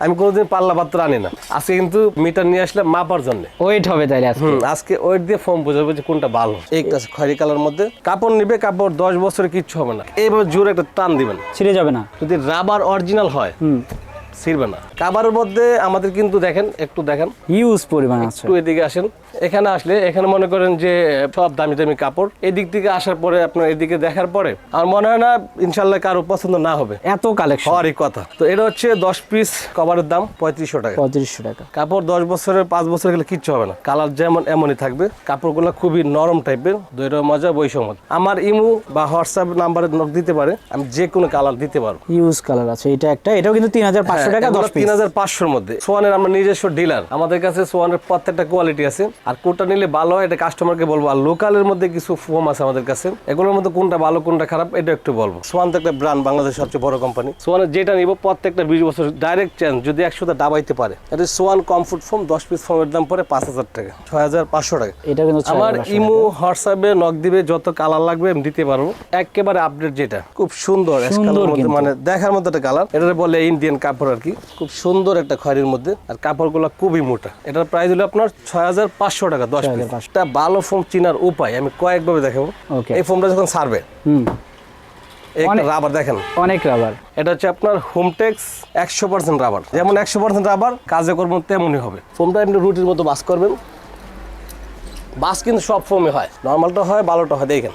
আমি কোনোদিন পাল্লা পাত্র আনি না। আজকে কিন্তু মিটার নিয়ে আসলে মাপার জন্য। ওয়েট হবে তাইলে আজকে। হুম আজকে ওয়েট দিয়ে ফর্ম বোঝাবো যে কোনটা ভালো? এই কাছে খয়রি কালার মধ্যে কাপড় নিবে কাপড় দশ বছরে কিচ্ছু হবে না। এইভাবে জোরে একটা টান দিবেন। ছিঁড়ে যাবে না। যদি রাবার অরিজিনাল হয় ছিঁড়বে ছিড়বে না। কাবারের মধ্যে আমাদের কিন্তু দেখেন একটু দেখেন। ইউজ পরিমাণ আছে। একটু এদিকে আসেন। এখানে আসলে এখানে মনে করেন যে সব দামি দামি কাপড়। এদিক থেকে আসার পরে আপনার এদিকে দেখার পরে আমার মনে হয় না ইনশাল্লাহ কারও পছন্দ না হবে। এত কালেকশন হওয়ারই কথা। তো এটা হচ্ছে দশ পিস কভারের দাম পঁয়ত্রিশশো টাকা। পঁয়ত্রিশশো টাকা। কাপড় দশ বছরের পাঁচ বছর গেলে কিচ্ছু হবে না। কালার যেমন এমনই থাকবে কাপড়গুলো খুবই নরম টাইপের দৈর মজা বৈষম্য। আমার ইমু বা হোয়াটসঅ্যাপ নাম্বারে নক দিতে পারে আমি যে কোনো কালার দিতে পারব। ইউজ কালার আছে এটা একটা এটাও কিন্তু তিন হাজার পাঁচশো টাকা দশ তিন হাজার পাঁচশোর মধ্যে। সোয়ানের আমরা নিজস্ব ডিলার আমাদের কাছে সোয়ানের প্রত্যেকটা কোয়ালিটি আছে। আর কোনটা নিলে ভালো হয় এটা কাস্টমারকে বলব। আর লোকালের মধ্যে কিছু ফোম আছে আমাদের কাছে। এগুলোর মধ্যে কোনটা ভালো কোনটা খারাপ এটা একটু বলব। সোয়ান তো একটা ব্র্যান্ড বাংলাদেশের সবচেয়ে বড় কোম্পানি সোয়ানের যেটা নিব প্রত্যেকটা বিশ বছর ডাইরেক্ট চেঞ্জ যদি একশোটা ডাবাইতে পারে। এটা সোয়ান কমফোর্ট ফোম দশ পিস ফোমের দাম পরে পাঁচ হাজার টাকা ছয় হাজার পাঁচশো টাকা। এটা কিন্তু আমার ইমো হোয়াটসঅ্যাপে নক দিবে যত কালার লাগবে আমি দিতে পারব। একেবারে আপডেট যেটা। খুব সুন্দর। মানে দেখার মতো একটা কালার এটা বলে ইন্ডিয়ান কাপড় আর কি। খুব সুন্দর একটা খয়েরির মধ্যে। আর কাপড়গুলো খুবই মোটা। এটার প্রাইস হলো আপনার ছয় হাজার পাঁচশো পাঁচশো টাকা দশ পিস। 6,500 এটা ভালো ফোম চিনার উপায় আমি কয়েকভাবে দেখাবো। এই ফোমটা যখন সারবে রাবার দেখেন। অনেক রাবার। এটা হচ্ছে আপনার হোমটেক্স একশো পার্সেন্ট রাবার। যেমন একশো পার্সেন্ট রাবার কাজে করবেন তেমনই হবে। ফোমটা আপনি রুটির মতো বাস করবেন। বাস কিন্তু সব ফোমে হয়। নর্মালটা হয় ভালোটা হয় দেখেন।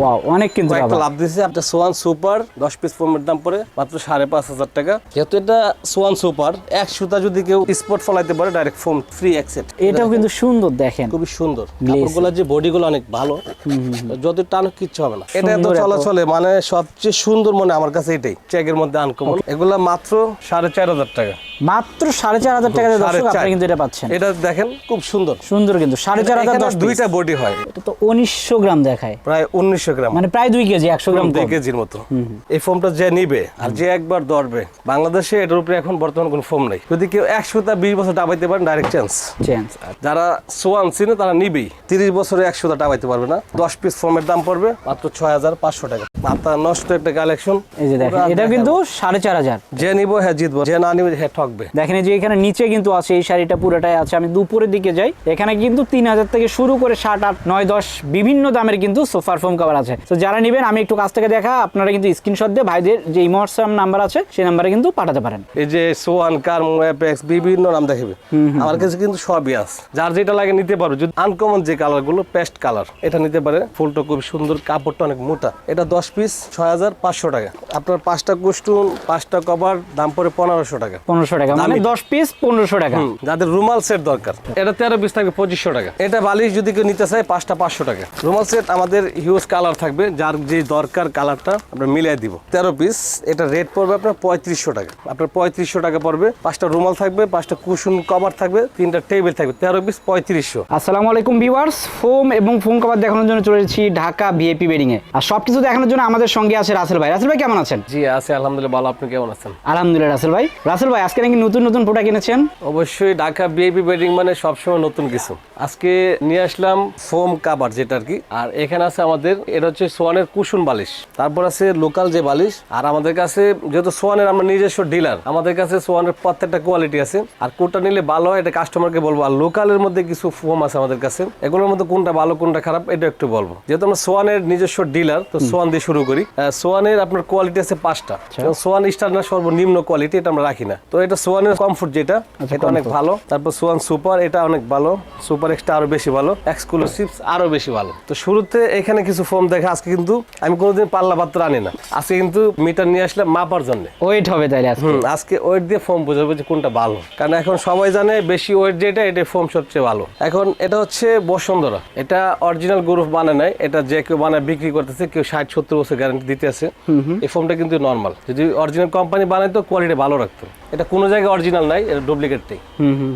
ওয়াও অনেক কিন্তু কয়েকটা লাভ দিয়েছে আপনার সোয়ান সুপার দশ পিস ফোমের দাম পড়ে মাত্র সাড়ে পাঁচ হাজার টাকা। যেহেতু এটা সোয়ান সুপার এক সুতা যদি কেউ স্পট ফলাইতে পারে ডাইরেক্ট ফোম ফ্রি অ্যাক্সেট এটাও কিন্তু সুন্দর দেখেন। খুবই সুন্দর। কাপড়গুলো যে বডিগুলো অনেক ভালো যত টান কিচ্ছু হবে না। এটা এত চলাচলে মানে সবচেয়ে সুন্দর মনে আমার কাছে এটাই চেকের মধ্যে আনকমন এগুলা মাত্র সাড়ে চার হাজার টাকা। মাত্র সাড়ে চার হাজার টাকা দর্শক আপনি কিন্তু এটা পাচ্ছেন। এটা দেখেন খুব সুন্দর। সুন্দর কিন্তু সাড়ে চার হাজার দুইটা বডি হয়। এটা তো উনিশশো গ্রাম দেখায়। প্রায় উনিশশো গ্রাম। মানে প্রায় দুই কেজি একশো গ্রাম দুই কেজির মতো। এই ফোমটা যে নিবে আর যে একবার বাংলাদেশে এটার উপরে এখন বর্তমান কোনো ফোম নেই। যদি কেউ একশো তা বিশ বছর ডাবাইতে পারেন ডাইরেক্ট চান্স চেঞ্জ যারা সোয়ান চিনে তারা নিবেই। তিরিশ বছরে একশো তা ডাবাইতে পারবে না। দশ পিস ফোমের দাম পড়বে মাত্র ছয় হাজার পাঁচশো টাকা। মাথা নষ্ট একটা কালেকশন এই যে দেখেন এটা কিন্তু সাড়ে চার হাজার। যে নিবো হ্যাঁ জিতবো। যে না নিবে হ্যাঁ ঠকবে। দেখেন যে এখানে নিচে কিন্তু আছে এই শাড়িটা পুরোটাই আছে। আমি দুপুরের দিকে যাই। এখানে কিন্তু তিন হাজার থেকে শুরু করে সাত আট নয় দশ বিভিন্ন দামের কিন্তু সোফার ফোম কভার আছে। তো যারা নেবেন আমি একটু কাছ থেকে দেখা আপনারা কিন্তু স্ক্রিনশট দিয়ে ভাইদের যে ইমোটসাম নাম্বার আছে সেই নাম্বারে কিন্তু পাঠাতে পারেন। এই যে সোয়ান কার্মো অ্যাপেক্স বিভিন্ন নাম দেখাবে আমার কাছে কিন্তু সবই আছে। যার যেটা লাগে নিতে পারো। যদি আনকমন যে কালারগুলো পেস্ট কালার এটা নিতে পারে। ফুলটা খুব সুন্দর কাপড়টা অনেক মোটা। এটা দশ পিস ছয় হাজার পাঁচশো টাকা। আপনার পাঁচটা কুস্টুন পাঁচটা কভার দাম পড়ে পনেরোশো টাকা। পনেরোশো টাকা মানে দশ পিস পনেরোশো টাকা। যাদের রুমাল সেট দরকার। এটা তেরো পিস থাকবে পঁচিশশো টাকা। এটা বালিশ যদি কেউ নিতে চায় পাঁচটা পাঁচশো টাকা। রুমাল সেট আমাদের হিউজ কালার থাকবে যার যে দরকার কালারটা আমরা মিলিয়ে দিব। তেরো পিস এটা রেট পড়বে আপনার পঁয়ত্রিশশো টাকা। আপনার পঁয়ত্রিশশো টাকা পড়বে পাঁচটা রুমাল থাকবে পাঁচটা কুশন কভার থাকবে তিনটা টেবিল থাকবে তেরো পিস পঁয়ত্রিশশো। আসসালামু আলাইকুম ভিউয়ার্স ফোম এবং ফোম কভার দেখানোর জন্য চলে এসেছি ঢাকা বিএপি বেডিং এ। আর সবকিছু দেখানোর জন্য আমাদের সঙ্গে আছে রাসেল ভাই। রাসেল ভাই কেমন আছেন? জি আছে আলহামদুলিল্লাহ ভালো। আপনি কেমন আছেন? আলহামদুলিল্লাহ রাসেল ভাই। রাসেল ভাই আজকে নাকি নতুন নতুন প্রোডাক্ট কিনেছেন অবশ্যই ঢাকা বিএপি বেডিং মানে সবসময় নতুন কিছু। আজকে নিয়ে আসলাম ফোম কাবার যেটা আর কি। আর এখানে আছে আমাদের এটা হচ্ছে সোয়ানের কুশন বালিশ। তারপর আছে লোকাল যে বালিশ আর আমাদের কাছে যেহেতু সোয়ানের আমরা নিজস্ব ডিলার আমাদের কাছে সোয়ানের প্রত্যেকটা কোয়ালিটি আছে। আর কোনটা নিলে ভালো হয় এটা কাস্টমারকে বলব। আর লোকালের মধ্যে কিছু ফোম আছে আমাদের কাছে। এগুলোর মধ্যে কোনটা ভালো কোনটা খারাপ এটা একটু বলব। যেহেতু আমরা সোয়ানের নিজস্ব ডিলার তো সোয়ান দিয়ে শুরু করি। সোয়ানের আপনার কোয়ালিটি আছে পাঁচটা। সোয়ান স্টার না সর্বনিম্ন কোয়ালিটি এটা আমরা রাখি না। তো এটা সোয়ানের কমফোর্ট যেটা এটা অনেক ভালো। তারপর সোয়ান সুপার এটা অনেক ভালো। সুপার এক্সট্রা আরও বেশি ভালো। এক্সক্লুসিভস আরও বেশি ভালো। তো শুরুতে এখানে কিছু ফোম দেখা আজকে কিন্তু আমি কোনোদিন পাল্লা পাত্র আনি না। আজকে কিন্তু মিটার নিয়ে আসলে মাপার জন্য। ওয়েট হবে তাইলে আজকে। ওয়েট দিয়ে ফোম বোঝাবো যে কোনটা ভালো। কারণ এখন সবাই জানে বেশি ওয়েট যেটা এটা ফোম সবচেয়ে ভালো। এখন এটা হচ্ছে বসুন্ধরা। এটা অরিজিনাল গ্রুপ বানায় নাই এটা যে কেউ বানায় বিক্রি করতেছে কেউ ষাট সত্তর বছর গ্যারান্টি দিতে আছে। এই ফোমটা কিন্তু নর্মাল যদি অরিজিনাল কোম্পানি বানাইতো কোয়ালিটি ভালো রাখতো। এটা কোনো জায়গায় অরিজিনাল নাই এটা ডুপ্লিকেটটাই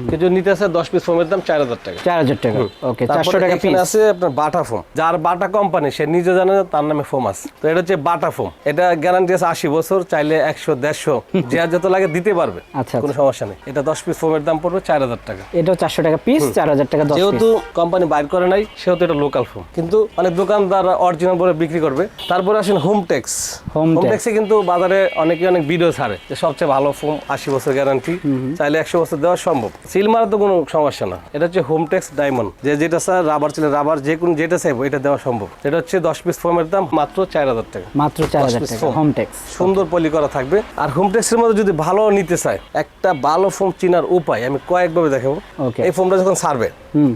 কেউ নিতে আসে দশ পিস ফোমের দাম চার হাজার টাকা। চার হাজার টাকা। ওকে চারশো টাকা আছে আপনার বাটা ফোম যার বাটা কোম্পানি সে নিজে জানে না তার নামে ফোম আছে। তো এটা হচ্ছে বাটা ফোম। এটা গ্যারান্টি আছে আশি বছর চাইলে একশো দেড়শো যে যত লাগে দিতে পারবে। আচ্ছা কোনো সমস্যা নেই। এটা দশ পিস ফোমের দাম পড়বে চার হাজার টাকা। এটাও চারশো টাকা পিস চার হাজার টাকা যেহেতু কোম্পানি বাইর করে নাই সেহেতু এটা লোকাল ফোম কিন্তু অনেক দোকানদার অরিজিনাল বলে বিক্রি করবে। তারপরে আসেন হোম টেক্স হোম। টেক্সে কিন্তু বাজারে অনেকে অনেক ভিডিও ছাড়ে যে সবচেয়ে ভালো ফোম আশি বছর গ্যারান্টি চাইলে একশো বছর দেওয়া সম্ভব। সিল মারা তো কোনো সমস্যা না। এটা হচ্ছে হোমটেক্স ডায়মন্ড যে যেটা স্যার রাবার ছিল রাবার যে কোনো যেটা চাইব এটা দেওয়া সম্ভব। এটা হচ্ছে দশ পিস ফোমের দাম মাত্র চার হাজার টাকা। মাত্র চার হাজার টাকা। হোম ট্যাক্স সুন্দর পলি করা থাকবে। আর হোমটেক্সের মধ্যে যদি ভালো নিতে চায় একটা ভালো ফোম চিনার উপায় আমি কয়েকভাবে দেখাবো. এই ফোমটা যখন সারবে হুম।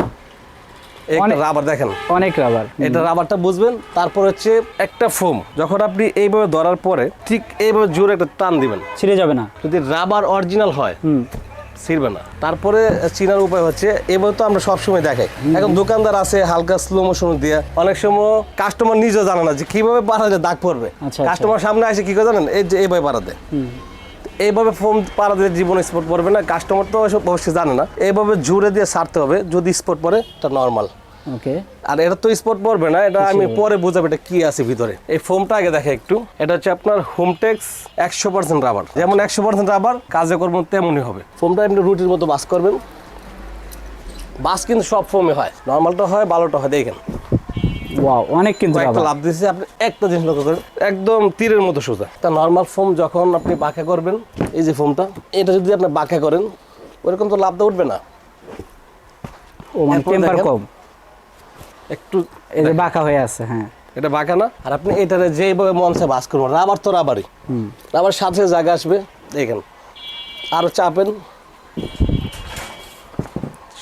একটা রাবার দেখেন। অনেক রাবার এটা রাবারটা বুঝবেন তারপর হচ্ছে একটা ফোম যখন আপনি এইভাবে ধরার পরে ঠিক এইভাবে জোরে একটা টান দিবেন। ছিঁড়ে যাবে না। যদি রাবার অরিজিনাল হয় ছিড়বে না। তারপরে চিনার উপায় হচ্ছে এবার তো আমরা সবসময় দেখাই। এখন দোকানদার আছে হালকা স্লো মোশন দিয়ে। অনেক সময় কাস্টমার নিজেও জানে না যে কীভাবে পাড়ালে দাগ পড়বে। আচ্ছা। কাস্টমার সামনে আসে কি করে জানেন? এই যে এইভাবে পাড়া দেয়। এইভাবে ফোন পাড়া দিলে জীবনে স্পট পড়বে না। কাস্টমার তো অবশ্যই জানে না। এইভাবে জুড়ে দিয়ে সারতে হবে। যদি স্পট পড়ে তা নর্মাল ওকে আর এটা তো স্পট পড়বে না এটা আমি পরে বুঝাবো এটা কি আছে ভিতরে। এই ফোমটা আগে দেখে একটু। এটা হচ্ছে আপনার হোমটেক্স একশো পার্সেন্ট রাবার যেমন একশো পার্সেন্ট রাবার কাজে করবেন তেমনই হবে। ফোমটা আপনি রুটির মতো বাস করবেন। বাস কিন্তু সব ফোমে হয়। নর্মালটা হয় ভালোটা হয় দেখেন। ওয়াও অনেক কিন্তু রাবার লাভ আপনি একটা জিনিস লক্ষ্য করেন একদম তীরের মতো সোজা। তা নর্মাল ফোম যখন আপনি বাঁকা করবেন এই যে ফোমটা এটা যদি আপনি বাঁকা করেন ওরকম তো লাভটা উঠবে না। ও মানে টেম্পার কম। একটু এই যে বাঁকা হয়ে আছে হ্যাঁ। এটা বাঁকা না? আর আপনি এটারে যেভাবে মঞ্চে বাস করবেন রাবার তো রাবারই। রাবার সাথে সাথে জায়গা আসবে দেখেন। আরও চাপেন।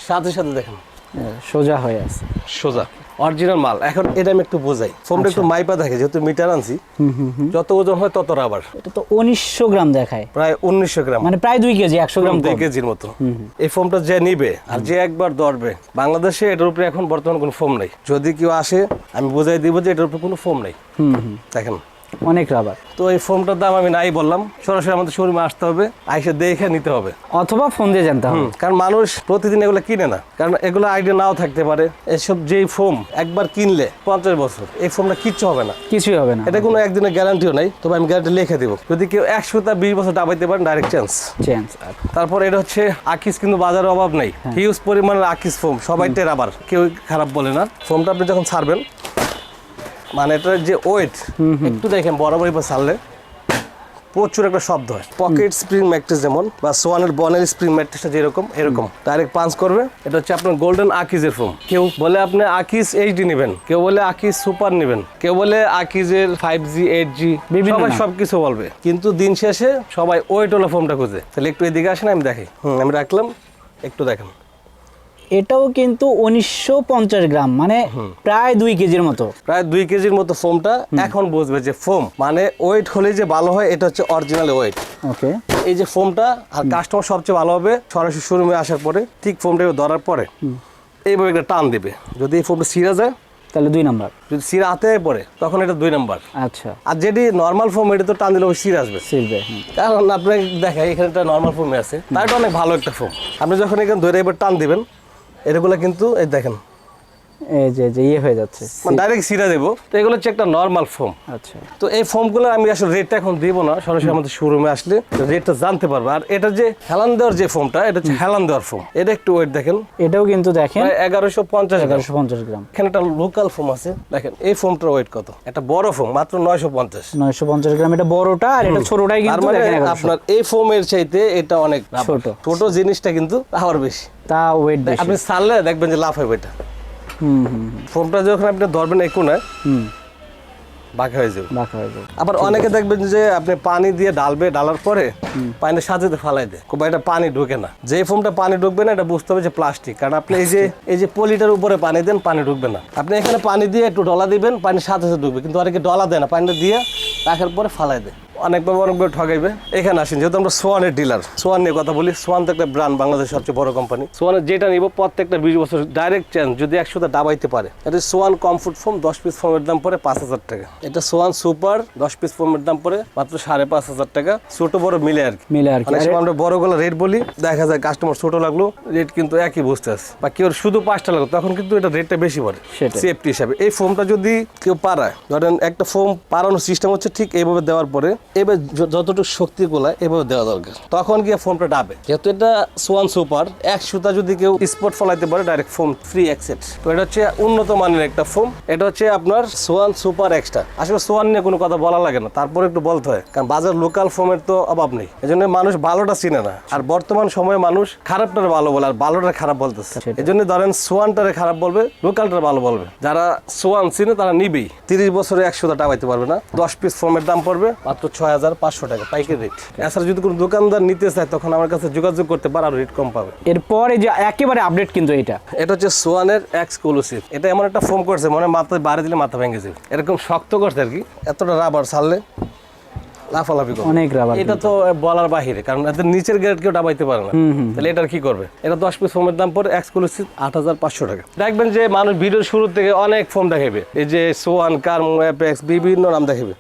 সাথে সাথে দেখেন। সোজা হয়ে আছে। সোজা। অরিজিনাল মাল। এখন এটা আমি একটু বোঝাই। ফোনটা একটু মাইপা দেখে যেহেতু মিটার আনছি যত ওজন হয় তত রাবার এটা তো উনিশশো গ্রাম দেখায়। প্রায় উনিশশো গ্রাম। মানে প্রায় দুই কেজি একশো গ্রাম দুই কেজির মতো। এই ফোমটা যে নিবে আর যে একবার ধরবে বাংলাদেশে এটার উপরে এখন বর্তমান কোনো ফোম নাই। যদি কেউ আসে আমি বোঝাই দিব যে এটার উপরে কোনো ফোম নাই। দেখেন। অনেক রাবার। তো এই ফোমটার দাম আমি নাই বললাম সরাসরি আমাদের শোরুমে আসতে হবে আইসে দেখে নিতে হবে। অথবা ফোন দিয়ে জানতে হবে। কারণ মানুষ প্রতিদিন এগুলো কিনে না কারণ এগুলো আইডিয়া নাও থাকতে পারে। এসব যেই ফোম একবার কিনলে পঞ্চাশ বছর এই ফোমটা কিচ্ছু হবে না। কিছুই হবে না। এটা কোনো একদিনের গ্যারান্টিও নাই তবে আমি গ্যারান্টি লিখে দিব। যদি কেউ একশো তা বিশ বছর ডাবাইতে পারেন ডাইরেক্ট চান্স চেঞ্জ তারপর এটা হচ্ছে আকিস কিন্তু বাজারে অভাব নেই। হিউজ পরিমাণের আকিস ফোম সবাইটাই রাবার কেউ খারাপ বলে না। ফোমটা আপনি যখন ছাড়বেন মানে এটার যে ওয়েট একটু দেখেন বরাবরই পর ছাড়লে প্রচুর একটা শব্দ হয়। পকেট স্প্রিং ম্যাট্রেস যেমন বা সোয়ানের বনের স্প্রিং ম্যাট্রেসটা যেরকম এরকম। ডাইরেক্ট পাঞ্চ করবে। এটা হচ্ছে আপনার গোল্ডেন আকিজের ফোম কেউ বলে আপনি আকিস এইচডি নেবেন কেউ বলে আকিস সুপার নেবেন কেউ বলে আকিজের ফাইভ জি এইট জি বিভিন্ন সবাই নাম। সবকিছু বলবে। কিন্তু দিন শেষে সবাই ওয়েট হলো ফোমটা খুঁজে। তাহলে একটু এদিকে আসেন আমি দেখি। হুম আমি রাখলাম একটু দেখেন। এটাও কিন্তু উনিশশো পঞ্চাশ গ্রাম মানে প্রায় দুই কেজির মতো। প্রায় দুই কেজির মতো ফোমটা এখন বুঝবে যে ফোম মানে ওয়েট হলে যে ভালো হয় এটা হচ্ছে অরিজিনাল ওয়েট ওকে এই যে ফোমটা আর কাস্টমার সবচেয়ে ভালো হবে সরাসরি শোরুমে আসার পরে ঠিক ফোমটা ধরার পরে এইভাবে একটা টান দিবে। যদি এই ফোমটা সিরা যায় তাহলে দুই নাম্বার। যদি সিরা হাতে পড়ে তখন এটা দুই নাম্বার। আচ্ছা। আর যেটি নর্মাল ফোম এটা তো টান দিলে ওই সিরা আসবে। হুম। কারণ আপনাকে দেখাই এখানে একটা নর্মাল ফোমে আছে। তার এটা অনেক ভালো একটা ফোম আপনি যখন এখানে ধরে এবার টান দিবেন এগুলো কিন্তু এই দেখেন এই যে যে ইয়ে হয়ে যাচ্ছে। মানে ডাইরেক্ট সিরা দেবো। তো এগুলো হচ্ছে একটা নর্মাল ফোম আচ্ছা। তো এই ফোমগুলো আমি আসলে রেটটা এখন দিব না। সরাসরি আমাদের শোরুমে আসলে রেটটা জানতে পারব। আর এটা যে হেলান দেওয়ার যে ফোমটা এটা হচ্ছে হেলান দেওয়ার ফোম এটা একটু ওয়েট দেখেন। এটাও কিন্তু দেখেন এগারোশো পঞ্চাশ এগারোশো পঞ্চাশ গ্রাম। এখানে একটা লোকাল ফোম আছে। দেখেন এই ফোমটার ওয়েট কত? একটা বড় ফোম মাত্র নয়শো পঞ্চাশ। নয়শো পঞ্চাশ গ্রাম। এটা বড়টা আর এটা ছোটটাই কিন্তু মানে দেখেন 1100 আপনার এই ফোমের চাইতে এটা অনেক। ছোট। ছোট জিনিসটা কিন্তু আবার বেশি। তা ওয়েট আপনি ছাড়লে দেখবেন যে লাভ হবে এটা। ফোমটা যখন আপনি ধরবেন এই কোনায় বাঁকা হয়ে যাবে। বাঁকা হয়ে যাবে। আবার অনেকে দেখবেন যে আপনি পানি দিয়ে ডালবে ডালার পরে পানি সাজাতে ফালাই দেয়। খুব এটা পানি ঢুকে না। যে ফোমটা পানি ঢুকবে না এটা বুঝতে হবে যে প্লাস্টিক। কারণ আপনি এই যে এই যে পলিটার উপরে পানি দেন পানি ঢুকবে না। আপনি এখানে পানি দিয়ে একটু ডলা দিবেন পানি সাথে সাথে ঢুকবে। কিন্তু অনেকে ডলা দেয় না পানিটা দিয়ে রাখার পরে ফালাই দেয়। অনেকভাবে অনেকভাবে ঠগাইবে এখানে আসেন যেহেতু আমরা সোয়ানের ডিলার সোয়ান নিয়ে কথা বলি সোয়ান তো একটা ব্র্যান্ড বাংলাদেশের সবচেয়ে বড় কোম্পানি সোয়ানের যেটা নিব প্রত্যেকটা বিশ বছর ডাইরেক্ট চেঞ্জ যদি একশোটা ডাবাইতে পারে। এটা সোয়ান কমফোর্ট ফোম দশ পিস ফোমের দাম পড়ে পাঁচ হাজার টাকা। এটা সোয়ান সুপার দশ পিস ফোমের দাম পড়ে মাত্র সাড়ে পাঁচ হাজার টাকা। ছোট বড় মিলে আর কি। মিলে আর কি। সময় আমরা বড়গুলো রেট বলি দেখা যায় কাস্টমার ছোট লাগল রেট কিন্তু একই বুঝতে আছে। বা কেউ শুধু পাঁচটা লাগল তখন কিন্তু এটা রেটটা বেশি পড়ে। সেফটি হিসাবে। এই ফোমটা যদি কেউ পারায় ধরেন একটা ফোম পারানোর সিস্টেম হচ্ছে ঠিক এইভাবে দেওয়ার পরে এবার যতটুকু শক্তি গোলা এভাবে দেওয়া দরকার। তখন গিয়ে ফোমটা ডাবে। যেহেতু এটা সোয়ান সুপার এক সুতা যদি কেউ স্পট ফলাইতে পারে ডাইরেক্ট ফোম ফ্রি অ্যাক্সেট তো এটা হচ্ছে উন্নত মানের একটা ফোম এটা হচ্ছে আপনার সোয়ান সুপার এক্সট্রা আসলে সোয়ান নিয়ে কোনো কথা বলা লাগে না তারপরে একটু বলতে হয়। কারণ বাজার লোকাল ফোমের তো অভাব নেই। এই জন্য মানুষ ভালোটা চিনে না। আর বর্তমান সময়ে মানুষ খারাপটারে ভালো বলে আর ভালোটা খারাপ বলতেছে। এই জন্য ধরেন সোয়ানটারে খারাপ বলবে লোকালটা ভালো বলবে। যারা সোয়ান চিনে তারা নিবেই। তিরিশ বছরে একশো টাকা পাইতে পারবে না। দশ পিস ফোমের দাম পড়বে মাত্র ছয় হাজার পাঁচশো টাকা পাইকারি রেট এছাড়া যদি কোনো দোকানদার নিতে চায় তখন আমার কাছে যোগাযোগ করতে পারে আর রেট কম পাবে। এরপরে যে একেবারে আপডেট কিন্তু এটা। এটা হচ্ছে সোয়ানের এক্সক্লুসিভ। এটা এমন একটা ফোম করছে মনে মাথায় বাড়ি দিলে মাথা ভেঙে যাবে। এরকম শক্ত করছে আর কি। এতটা রাবার ছাড়লে লাফালাফি করবে অনেক রাবার এটা তো বলার বাহিরে কারণ এদের নিচের গ্রেড কেউ ডাবাইতে পারে না। তাহলে এটার কি করবে? এটা দশ পিস ফোমের দাম পড়ে এক্সক্লুসিভ আট হাজার পাঁচশো টাকা। দেখবেন যে মানুষ ভিডিওর শুরু থেকে অনেক ফোম দেখাবে এই যে সোয়ান কার্মো অ্যাপেক্স বিভিন্ন নাম দেখাবে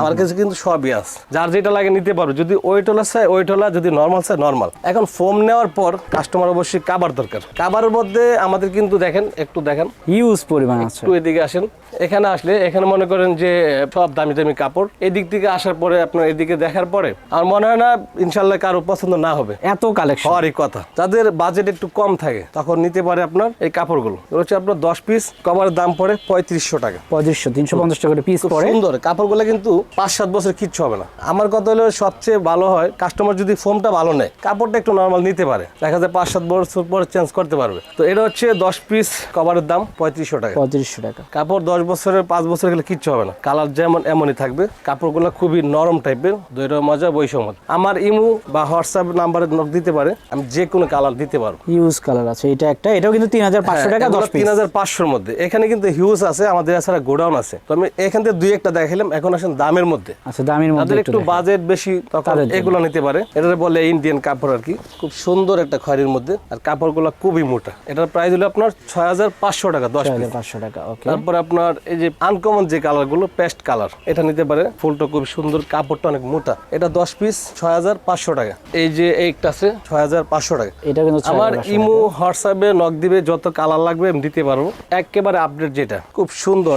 আমার কাছে কিন্তু সবই আছে। যার যেটা লাগে নিতে পারবে। যদি ওয়েটলা চাই ওয়েটলা যদি নর্মাল চাই নর্মাল এখন ফোম নেওয়ার পর কাস্টমার অবশ্যই কাবার দরকার। কাবারের মধ্যে আমাদের কিন্তু দেখেন একটু দেখেন। হিউজ পরিমাণ আছে। একটু এদিকে আসেন। এখানে আসলে এখানে মনে করেন যে সব দামি দামি কাপড়। এদিক থেকে আসার পরে আপনার এদিকে দেখার পরে আর মনে হয় না ইনশাল্লাহ কারও পছন্দ না হবে। এত কালেকশন হওয়ারই কথা। যাদের বাজেট একটু কম থাকে তখন নিতে পারে আপনার এই কাপড়গুলো। হচ্ছে আপনার দশ পিস কভারের দাম পড়ে পঁয়ত্রিশশো টাকা। পঁয়ত্রিশশো তিনশো পঞ্চাশ টাকা পিস পড়ে। সুন্দর। কাপড়গুলো কিন্তু পাঁচ সাত বছর কিচ্ছু হবে না। আমার কথা হলো সবচেয়ে ভালো হয় কাস্টমার যদি ফোমটা ভালো নেয় কাপড়টা একটু নর্মাল নিতে পারে। দেখা যায় পাঁচ সাত বছর পর চেঞ্জ করতে পারবে। তো এটা হচ্ছে দশ পিস কভারের দাম পঁয়ত্রিশশো টাকা। পঁয়ত্রিশশো টাকা। কাপড় দশ বছরের পাঁচ বছর গেলে কিচ্ছু হবে না। কালার যেমন এমনই থাকবে কাপড়গুলো খুবই নরম টাইপের দৈর মজা বৈষম্য। আমার ইমু বা হোয়াটসঅ্যাপ নাম্বারে নক দিতে পারে আমি যে কোনো কালার দিতে পারব। হিউজ কালার আছে এটা একটা এটাও কিন্তু তিন হাজার পাঁচশো টাকা দশ তিন হাজার পাঁচশোর মধ্যে। এখানে কিন্তু হিউজ আছে আমাদের এছাড়া গোডাউন আছে। তো আমি এখান থেকে দুই একটা দেখাইলাম এখন আসেন দামের মধ্যে। আচ্ছা দামের মধ্যে একটু বাজেট বেশি তখন এগুলো নিতে পারে। এটা বলে ইন্ডিয়ান কাপড় আর কি। খুব সুন্দর একটা খয়েরির মধ্যে আর কাপড়গুলো খুবই মোটা। এটার প্রাইস হলো আপনার ছয় হাজার পাঁচশো টাকা দশ হাজার পাঁচশো টাকা তারপরে আপনার এই যে আনকমন যে কালারগুলো পেস্ট কালার এটা নিতে পারে। ফুলটা খুব সুন্দর কাপড়টা অনেক মোটা। এটা দশ পিস ছয় হাজার পাঁচশো টাকা। এই যে এইটা আছে ছয় হাজার পাঁচশো টাকা। এটা কিন্তু আমার হাজার ইমো হোয়াটসঅ্যাপে নক দিবে যত কালার লাগবে আমি দিতে পারব। একেবারে আপডেট যেটা। খুব সুন্দর।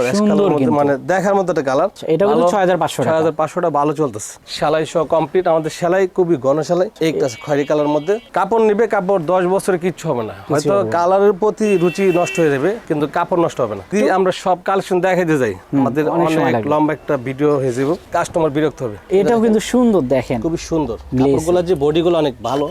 মানে দেখার মতো একটা কালার এটাও কিন্তু 6500 টাকা। ছয় হাজার পাঁচশোটা ভালো চলতেছে। সেলাই সহ কমপ্লিট আমাদের সেলাই খুবই ঘন সেলাই আছে খয়েরি কালার মধ্যে। কাপড় নিবে কাপড় দশ বছরে কিচ্ছু হবে না। হয়তো কালারের প্রতি রুচি নষ্ট হয়ে যাবে কিন্তু কাপড় নষ্ট হবে না। আমরা সব কালেকশন দেখাইতে যাই। আমাদের অনেক সময় লম্বা একটা ভিডিও হয়ে যাব। কাস্টমার বিরক্ত হবে। এটাও কিন্তু সুন্দর দেখেন। খুবই সুন্দর। কাপড়গুলো যে বডিগুলো অনেক ভালো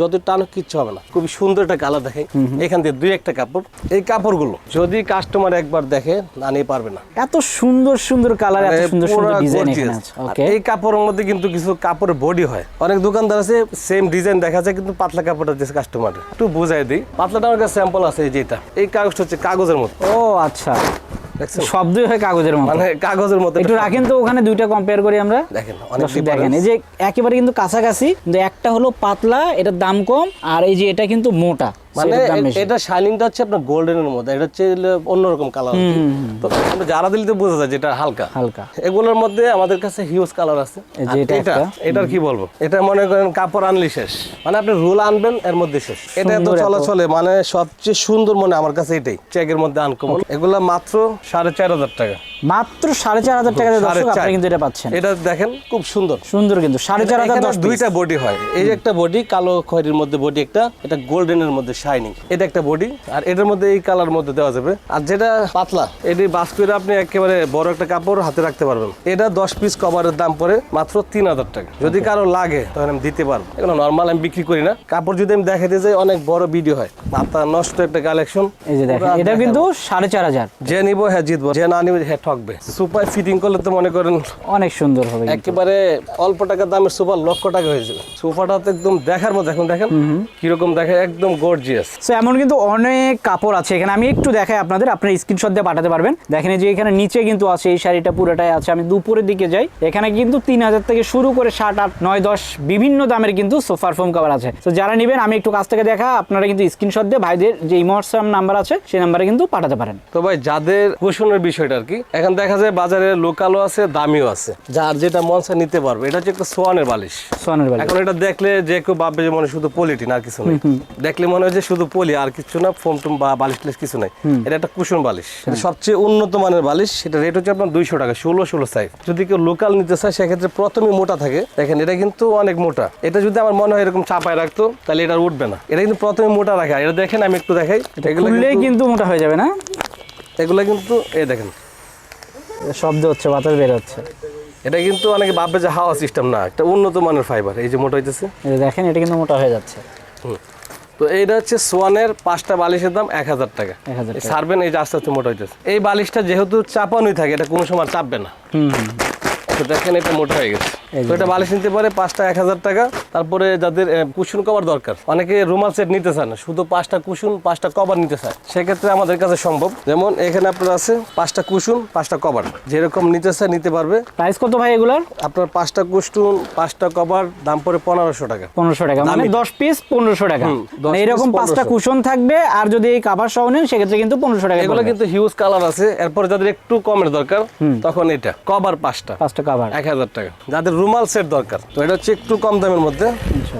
যত টানো কিচ্ছু হবে না। খুবই সুন্দর একটা কালার দেখে এখান থেকে দুই একটা কাপড়। এই কাপড়গুলো যদি কাস্টমার একবার দেখে না নিয়ে পারবে না। এত সুন্দর সুন্দর কালার এত মানে সুন্দর সুন্দর ডিজাইন এখানে আছে। এই কাপড়ের মধ্যে কিন্তু কিছু কাপড়ের বডি হয়। অনেক দোকানদার আছে সেম ডিজাইন দেখা যায় কিন্তু পাতলা কাপড়টা দিয়েছে কাস্টমার একটু বুঝাই দিই। পাতলাটা আমার কাছে স্যাম্পল আছে এই যেটা এই কাগজটা হচ্ছে কাগজের মতো ও আচ্ছা। শব্দই হয় কাগজের মতো। মানে কাগজের মতো একটু রাখেন তো ওখানে দুইটা কম্পেয়ার করি আমরা। দেখেন দেখেন এই যে একেবারে কিন্তু কাছাকাছি কিন্তু একটা হলো পাতলা এটার দাম কম আর এই যে এটা কিন্তু মোটা। মানে। এটা শাইনিংটা হচ্ছে আপনার গোল্ডেনের মধ্যে এটা হচ্ছে অন্যরকম কালার তো আমরা যারা দিলে তো বোঝা যায় যেটা হালকা। হালকা। এগুলোর মধ্যে আমাদের কাছে হিউজ কালার আছে। এটা এটা এটার কি বলব? এটা মনে করেন কাপড় আনলি শেষ। মানে আপনি রুল আনবেন এর মধ্যে শেষ। এটা এত চলাচলে মানে সবচেয়ে সুন্দর মনে আমার কাছে এটাই চেকের মধ্যে আনকমন এগুলা মাত্র সাড়ে চার হাজার টাকা। মাত্র সাড়ে চার হাজার টাকা দর্শক আপনি কিন্তু এটা পাচ্ছেন। এটা দেখেন খুব সুন্দর। সুন্দর কিন্তু সাড়ে চার হাজার দুইটা বডি হয়। এই যে একটা বডি কালো খয়েরির মধ্যে বডি একটা এটা গোল্ডেনের মধ্যে শাইনিং এটা একটা বডি আর এটার মধ্যে এই কালার মধ্যে দেওয়া যাবে। আর যেটা পাতলা। এটি বাস করে আপনি একেবারে বড় একটা কাপড় হাতে রাখতে পারবেন। এটা দশ পিস কভারের দাম পড়ে মাত্র তিন হাজার টাকা। যদি কারও লাগে তাহলে আমি দিতে পারব। এগুলো নর্মাল আমি বিক্রি করি না। কাপড় যদি আমি দেখাতে যাই অনেক বড় ভিডিও হয়। মাথা নষ্ট একটা কালেকশন এই যে দেখেন এটা কিন্তু সাড়ে চার হাজার। যে নিবো হ্যাঁ জিতবো। যে না নিবো হ্যাঁ ঠকবে। সুপার ফিটিং করলে তো মনে করেন অনেক সুন্দর হবে একেবারে অল্প টাকার দামের সুপার লক্ষ টাকা হয়ে যাবে। সোফাটা তো একদম দেখার মতো। এখন দেখেন কীরকম দেখে একদম গর্জিয়াস সো এমন কিন্তু অনেক কাপড় আছে। এখানে আমি একটু দেখাই আপনাদের আপনার স্ক্রিনশট দিয়ে পাঠাতে পারবেন। দেখেন যে এখানে নিচে কিন্তু আছে এই শাড়িটা পুরোটাই আছে। আমি দুপুরের দিকে যাই। এখানে কিন্তু তিন হাজার থেকে শুরু করে ষাট আট নয় দশ বিভিন্ন দামের কিন্তু সোফার ফোম কভার আছে। তো যারা নেবেন আমি একটু কাছ থেকে দেখা আপনারা কিন্তু স্ক্রিনশট দিয়ে ভাইদের যে ইমোটসাম নাম্বার আছে সেই নাম্বারে কিন্তু পাঠাতে পারেন। তো ভাই যাদের কুশনের বিষয়টা আর কি এখন দেখা যায় বাজারে লোকালও আছে দামিও আছে। যার যেটা মন চায় নিতে পারবে। এটা হচ্ছে একটা সোয়ানের বালিশ। সোয়ানের বেলা এখন এটা দেখলে যে কেউ ভাববে যে মনে হয় শুধু পলিটিন আর কিছু নেই। দেখলে মনে হয় যে শুধু পলি আর কিছু না ফোম টুম বা বালিশ টালিশ কিছু নাই। এটা একটা কুশন বালিশ। সবচেয়ে উন্নত মানের বালিশ সেটা রেট হচ্ছে আপনার দুইশো টাকা ষোলো ষোলো সাইজ যদি কেউ লোকাল নিতে চায় সেক্ষেত্রে প্রথমে মোটা থাকে। দেখেন এটা কিন্তু অনেক মোটা। এটা যদি আমার মনে হয় এরকম চাপায় রাখতো তাহলে এটা উঠবে না। এটা কিন্তু প্রথমে মোটা রাখে। এটা দেখেন আমি একটু দেখাই। এগুলো কিন্তু মোটা হয়ে যাবে না? এগুলো কিন্তু এ দেখেন। শব্দ হচ্ছে বাতাস বের হচ্ছে। এটা কিন্তু অনেকে ভাববে যে হাওয়া সিস্টেম না একটা উন্নত মানের ফাইবার এই যে মোটা হইতেছে। দেখেন এটা কিন্তু মোটা হয়ে যাচ্ছে। হুম। তো এইটা হচ্ছে সোয়ানের পাঁচটা বালিশের দাম এক হাজার টাকা। 1000 এই সারবেন এই যে আস্তে আস্তে মোটা হইতেছে। এই বালিশটা যেহেতু চাপানোই থাকে এটা কোনো সময় চাপবে না। তো দেখেন এটা মোটা হয়ে গেছে। এটা বালিশ নিতে পারে পাঁচটা এক হাজার টাকা। তারপরে যাদের কুশন কভার দরকার। অনেকে রুমাল সেট নিতে চায় না শুধু পাঁচটা কুশন পাঁচটা কভার নিতে চায়। সেক্ষেত্রে আমাদের কাছে সম্ভব। যেমন এখানে আপনার আছে পাঁচটা কুশন পাঁচটা কভার। যেরকম নিতে চায় নিতে পারবে। প্রাইস কত ভাই এগুলার? আপনার পাঁচটা কুশন পাঁচটা কভার দাম পড়ে পনেরোশো টাকা। পনেরোশো টাকা। মানে দশ পিস পনেরোশো টাকা। হুম, 10 মানে এরকম পাঁচটা কুশন থাকবে আর যদি এই কাভার সহ নেন সেক্ষেত্রে কিন্তু পনেরোশো টাকা এগুলো কিন্তু হিউজ কালার আছে। এরপরে যাদের একটু কমের দরকার তখন এটা। কভার পাঁচটা। পাঁচটা কাভার এক হাজার টাকা। যাদের রুমাল সেট দরকার। তো এটা হচ্ছে একটু কম দামের মধ্যে।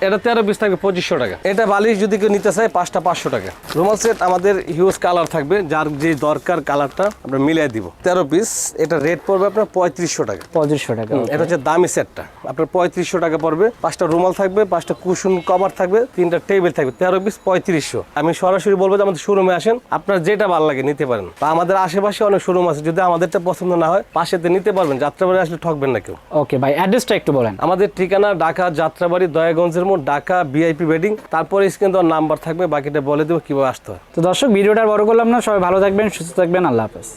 এটা তেরো পিস থাকবে পঁচিশশো টাকা। এটা বালিশ যদি কেউ নিতে চায় পাঁচটা পাঁচশো টাকা। রুমাল সেট আমাদের হিউজ কালার থাকবে যার যে দরকার কালারটা আমরা মিলিয়ে দিব। তেরো পিস এটা রেট পড়বে আপনার পঁয়ত্রিশশো টাকা। পঁচিশশো টাকা এটা হচ্ছে দামি সেটটা। আপনার পঁয়ত্রিশশো টাকা পড়বে পাঁচটা রুমাল থাকবে পাঁচটা কুশন কভার থাকবে তিনটা টেবিল থাকবে তেরো পিস পঁয়ত্রিশশো। আমি সরাসরি বলব যে আমাদের শোরুমে আসেন আপনার যেটা ভালো লাগে নিতে পারেন। বা আমাদের আশেপাশে অনেক শোরুম আছে যদি আমাদেরটা পছন্দ না হয় পাশেতে নিতে পারবেন যাত্রাবাড়ি আসলে ঠকবেন না কেউ। ওকে ভাই অ্যাড্রেসটা একটু বলেন। আমাদের ঠিকানা ঢাকা যাত্রাবাড়ি দয়াগঞ্জের মোড় ঢাকা বিআইপি বেডিং। তারপরে স্ক্রিন তো নাম্বার থাকবে বাকিটা বলে দেবো কীভাবে আসতে হয়। তো দর্শক ভিডিওটা বড় করলাম না সবাই ভালো থাকবেন সুস্থ থাকবেন আল্লাহ হাফেজ।